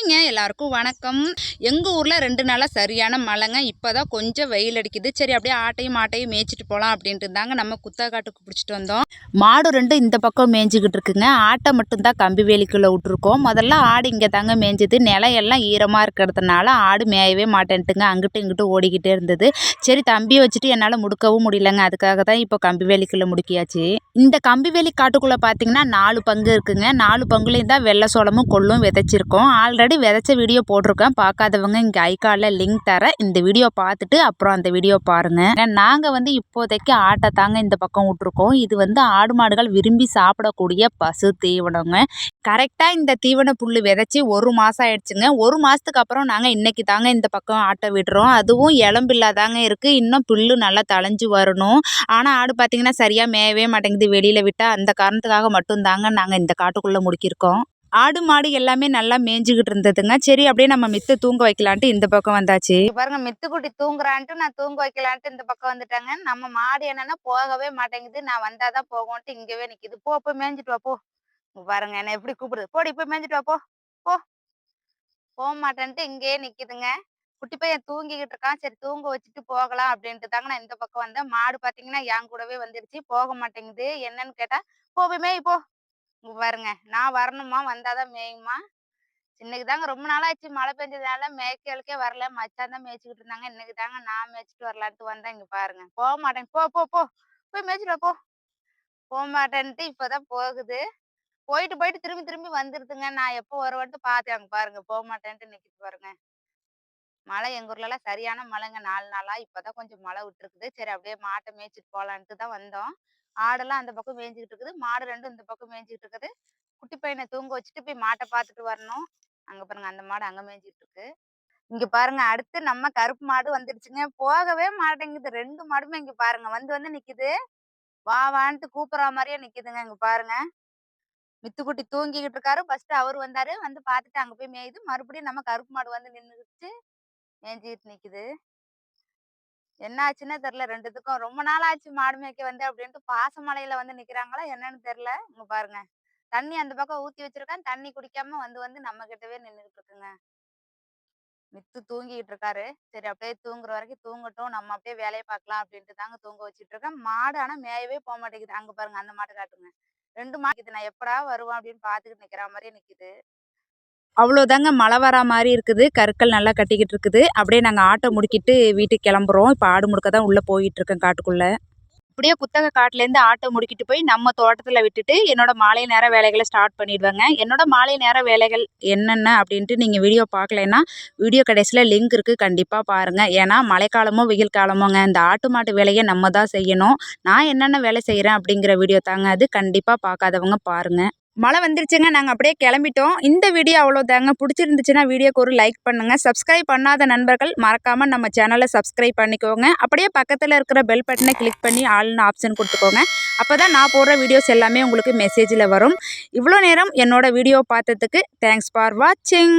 ஹாய்ங்க எல்லாருக்கும் வணக்கம். எங்கள் ஊரில் ரெண்டு நாளாக சரியான மழைங்க. இப்போ தான் கொஞ்சம் வெயில் அடிக்குது. சரி அப்படியே ஆட்டையும் மாட்டையும் மேய்ச்சிட்டு போகலாம் அப்படின்ட்டு இருந்தாங்க. நம்ம குத்தாக்காட்டுக்கு பிடிச்சிட்டு வந்தோம். மாடு ரெண்டு இந்த பக்கம் மேய்ஞ்சிக்கிட்டு இருக்குங்க. ஆட்டை மட்டும்தான் கம்பி வேலிக்குள்ளே விட்டுருக்கோம். முதல்ல ஆடு இங்கே தாங்க மேய்ஞ்சது. நிலம் எல்லாம் ஈரமாக இருக்கிறதுனால ஆடு மேயவே மாட்டேன்ட்டுங்க. அங்கிட்டு இங்கிட்டு ஓடிக்கிட்டே இருந்தது. சரி தம்பியை வச்சுட்டு என்னால் முடுக்கவும் முடியலங்க. அதுக்காக தான் இப்போ கம்பி வேலிக்குள்ளே முடுக்கியாச்சு. இந்த கம்பி வேலி காட்டுக்குள்ளே பார்த்தீங்கன்னா நாலு பங்கு இருக்குங்க. நாலு பங்குலேயும் தான் வெள்ளை சோளமும் கொள்ளும் விதைச்சிருக்கோம். ஆல்ரெடி விதைச்ச வீடியோ போட்டிருக்கேன். பார்க்காதவங்க இங்கே ஐக்காலில் லிங்க் தரேன் இந்த வீடியோ பார்த்துட்டு அப்புறம் அந்த வீடியோ பாருங்கள் நாங்கள் வந்து இப்போதைக்கு ஆட்டை தாங்க இந்த பக்கம் விட்ருக்கோம் இது வந்து ஆடு மாடுகள் விரும்பி சாப்பிடக்கூடிய பசு தீவனங்க. கரெக்டாக இந்த தீவன புல் விதைச்சி ஒரு மாதம் ஆயிடுச்சுங்க. ஒரு மாதத்துக்கு அப்புறம் நாங்கள் இன்றைக்கி தாங்க இந்த பக்கம் ஆட்டை விடுறோம் அதுவும் இளம்பில்லாதாங்க இருக்குது இன்னும் புல்லு நல்லா தளைஞ்சு வரணும். ஆனால் ஆடு பார்த்திங்கன்னா சரியாக மேயவே மாட்டேங்குது. வெளியில் விட்டால் அந்த காரணத்துக்காக மட்டும்தாங்க நாங்கள் இந்த காட்டுக்குள்ளே முடிக்கிருக்கோம் ஆடு மாடு எல்லாமே நல்லா மேய்ஞ்சிக்கிட்டு இருந்ததுங்க. சரி அப்படியே நம்ம மித்து தூங்க வைக்கலான்ட்டு இந்த பக்கம் வந்தாச்சு. பாருங்க மித்து குட்டி தூங்குறான்ட்டு நான் தூங்க வைக்கலான்ட்டு இந்த பக்கம் வந்துட்டாங்க. நம்ம மாடு என்னன்னா போகவே மாட்டேங்குது. நான் வந்தாதான் போகும்ட்டு இங்கவே நிக்குது. போ போய் மேய்ஞ்சிட்டு வா போ. பாருங்க என்ன எப்படி கூப்பிடுது? போடி போய் மேய்ஞ்சிட்டு வா போ. போ. போக மாட்டேன்ட்டு இங்கேயே நிக்குதுங்க. குட்டி பையன் தூங்கிக்கிட்டு இருக்கான். சரி தூங்க வச்சுட்டு போகலாம் அப்படின்ட்டு தாங்க நான் இந்த பக்கம் வந்தேன். மாடு பாத்தீங்கன்னா என் கூடவே வந்துருச்சு. போக மாட்டேங்குது. என்னன்னு கேட்டா போ போய் மேய் போ. இங்கே பாருங்க நான் வரணுமா? வந்தாதான் மேயுமா? இன்னைக்கு தாங்க ரொம்ப நாளாச்சு மழை பெஞ்சதுனால மேய்க்கலுக்கே வரல. மச்சான் தான் மேய்ச்சிக்கிட்டு இருந்தாங்க. இன்னைக்கு தாங்க நான் மேய்ச்சிட்டு வரலான்ட்டு வந்தேன். இங்க பாருங்க. போக மாட்டேன். போ போ போ. போய் மேய்ச்சிட்டு போ. போக மாட்டேன்ட்டு இப்பதான் போகுது. போயிட்டு போயிட்டு திரும்பி திரும்பி வந்துருதுங்க. நான் எப்போ வருவேன்ட்டு பார்த்தேன். அங்க பாருங்க. போக மாட்டேன்ட்டு நிக்கிட்டு பாருங்க. மழை எங்க ஊர்ல எல்லாம் சரியான மழைங்க. நாலு நாளா இப்பதான் கொஞ்சம் மழை விட்டுருக்குது. சரி அப்படியே மாட்டை மேய்ச்சிட்டு போலான்ட்டு தான் வந்தோம். ஆடெல்லாம் அந்த பக்கம் மேய்ஞ்சிக்கிட்டு இருக்குது. மாடு ரெண்டும் இந்த பக்கம் மேய்ஞ்சிக்கிட்டு இருக்குது. குட்டி பையனை தூங்க வச்சுட்டு போய் மாட்டை பார்த்துட்டு வரணும். அங்க பாருங்க அந்த மாடு அங்க மேய்ஞ்சிட்டு இருக்கு. இங்க பாருங்க அடுத்து நம்ம கருப்பு மாடு வந்துடுச்சுங்க. போகவே மாட்டேங்குது. ரெண்டு மாடுமே இங்க பாருங்க வந்து வந்து நிக்குது. வா வான்ட்டு கூப்பிடுற மாதிரியே நிக்குதுங்க இங்க பாருங்க. மித்துக்குட்டி தூங்கிக்கிட்டு இருக்காரு. ஃபர்ஸ்ட் அவர் வந்தாரு. வந்து பார்த்துட்டு அங்க போய் மேயுது. மறுபடியும் நம்ம கருப்பு மாடு வந்து நின்றுச்சு மேய்ஞ்சிக்கிட்டு நிக்குது. என்ன ஆச்சுன்னே தெரியல ரெண்டுத்துக்கும் ரொம்ப நாள் ஆச்சு மாடு மேய்க்க வந்து அப்படின்ட்டு பாசமலையில வந்து நிக்கிறாங்களா என்னன்னு தெரியல இங்க பாருங்க. தண்ணி அந்த பக்கம் ஊத்தி வச்சிருக்கேன். தண்ணி குடிக்காம வந்து வந்து நம்ம கிட்டவே நின்றுட்டு இருக்குங்க மித்து தூங்கிட்டு இருக்காரு சரி அப்படியே தூங்குற வரைக்கும் தூங்கட்டும். நம்ம அப்படியே வேலையை பார்க்கலாம் அப்படின்ட்டு தாங்க தூங்க வச்சிட்டு இருக்கேன் மாடு ஆனா மேயவே போக மாட்டேங்குது. அங்க பாருங்க அந்த மாடு காட்டுங்க. ரெண்டு மாடு நான் எப்படா வருவான் அப்படின்னு பாத்துக்கிட்டு நிக்கிற மாதிரியே நிக்குது. அவ்வளோதாங்க மழை வரா மாதிரி இருக்குது. கற்கள் நல்லா கட்டிக்கிட்டு இருக்குது. அப்படியே நாங்கள் ஆட்டோ முடிக்கிட்டு வீட்டுக்கு கிளம்புறோம். இப்போ ஆடு முடுக்க தான் உள்ளே போயிட்டுருக்கேன் காட்டுக்குள்ளே. அப்படியே குத்தக காட்டிலேருந்து ஆட்டோ முடிக்கிட்டு போய் நம்ம தோட்டத்தில் விட்டுட்டு என்னோட மாலை நேர வேலைகளை ஸ்டார்ட் பண்ணிடுவேங்க. என்னோட மாலை நேர வேலைகள் என்னென்ன அப்படின்ட்டு நீங்கள் வீடியோ பார்க்கலன்னா வீடியோ கடைசியில் லிங்க் இருக்குது கண்டிப்பாக பாருங்கள் ஏன்னா மழைக்காலமோ வெயில் காலமோங்க இந்த ஆட்டு மாட்டு வேலையை நம்ம தான் செய்யணும். நான் என்னென்ன வேலை செய்கிறேன் அப்படிங்கிற வீடியோ தாங்க. அது கண்டிப்பாக பார்க்காதவங்க பாருங்கள் மழை வந்துருச்சுங்க. நாங்கள் அப்படியே கிளம்பிட்டோம். இந்த வீடியோ அவ்வளோ தாங்க பிடிச்சிருந்துச்சுன்னா வீடியோக்கு ஒரு லைக் பண்ணுங்கள் சப்ஸ்கிரைப் பண்ணாத நண்பர்கள் மறக்காமல் நம்ம சேனலை சப்ஸ்கிரைப் பண்ணிக்கோங்க. அப்படியே பக்கத்தில் இருக்கிற பெல் பட்டனை கிளிக் பண்ணி ஆள்னு ஆப்ஷன் கொடுத்துக்கோங்க. அப்போ தான் நான் போடுற வீடியோஸ் எல்லாமே உங்களுக்கு மெசேஜில் வரும். இவ்வளோ நேரம் என்னோடய வீடியோ பார்த்ததுக்கு தேங்க்ஸ் ஃபார் வாட்சிங்